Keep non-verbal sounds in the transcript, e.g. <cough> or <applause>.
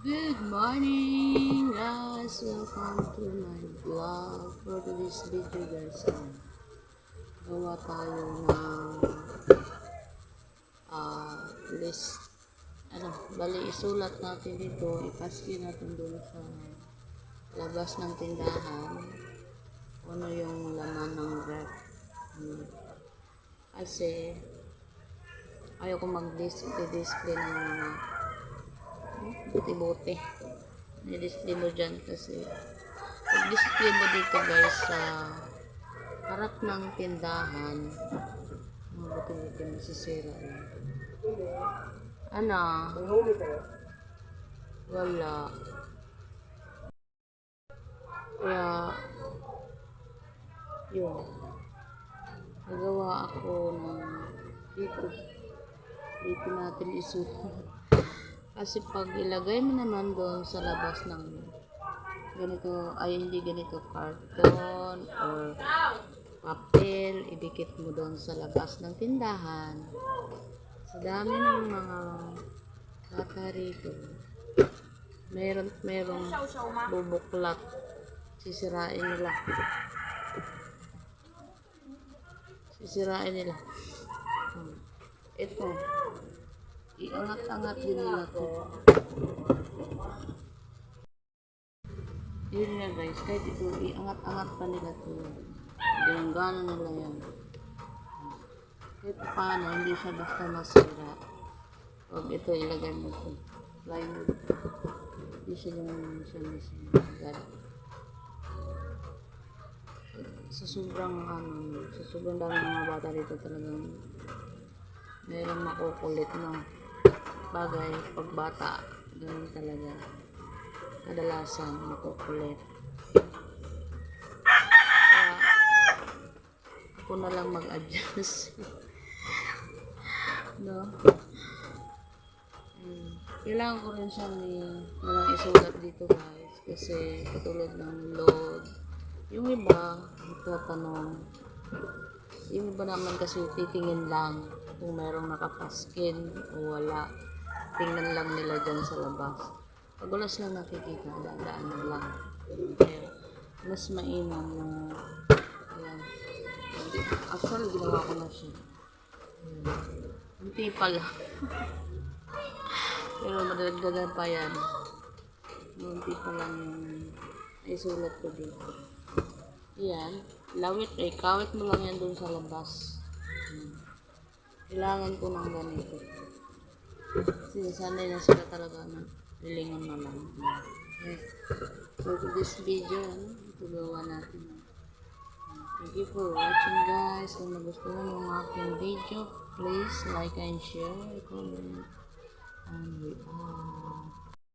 Good morning guys! Welcome to my vlog. For today's video guys, gawa tayo ng ah, list. Ano, bali isulat natin dito, ipaski natin doon sa labas ng tindahan ano yung laman ng rep. Hmm. Kasi ayaw mag-display ng mga buti-buti. Ni-display mo dyan kasi pag-display mo dito guys sa harap ng tindahan mga buti-buti masisira. Ano? Wala. Kaya yun. Nagawa ako ng dito. Dito natin isulat. Kasi pag ilagay mo naman doon sa labas ng ganito, ay hindi ganito, karton or papel, idikit mo doon sa labas ng tindahan. Sa dami ng mga bata rito, meron, merong bubuklat. Sisirain nila. Sisirain nila. Hmm. Ito, iangat-angat din nila to. Yun nga guys, kahit ito, iangat-angat pa nila to. Ginanggana nila yan. Kahit paano, hindi siya basta masira. Huwag ito ilagay mo ito. Plywood. Hindi siya yung siya masira. Sa sobrang ano, sa sobrang dami ng mga bata dito talagang merong makukulit no bagay pag bata ganun talaga. Kadalasan makukulit. Kaya ako na lang mag-adjust. <laughs> No? Hmm. kailangan ko rin siyang nalang isulat dito guys. Kasi katulad ng load. Yung iba itatanong yung iba naman kasi titingin lang kung merong nakapaskin o wala. Tingnan lang nila dyan sa labas. Pag wala silang nakikita, daan na lang. Kaya, mas mainam na, ayan. Actually, ginawa ko na siya. Ayan. Kunti pa lang. <laughs> Pero madagdagan pa yan. Kunti pa lang yung isulat ko dito. Yan. Lawit, eh, kawit mo lang yan dun sa labas. Hmm. Kailangan ko ng ganito. Kasi sanay na sila talaga na lilingon na lang. So, to this video, ano, gawa natin. Thank you for watching guys. Kung nagustuhan mo ang aking video, please like and share, comment, and we out.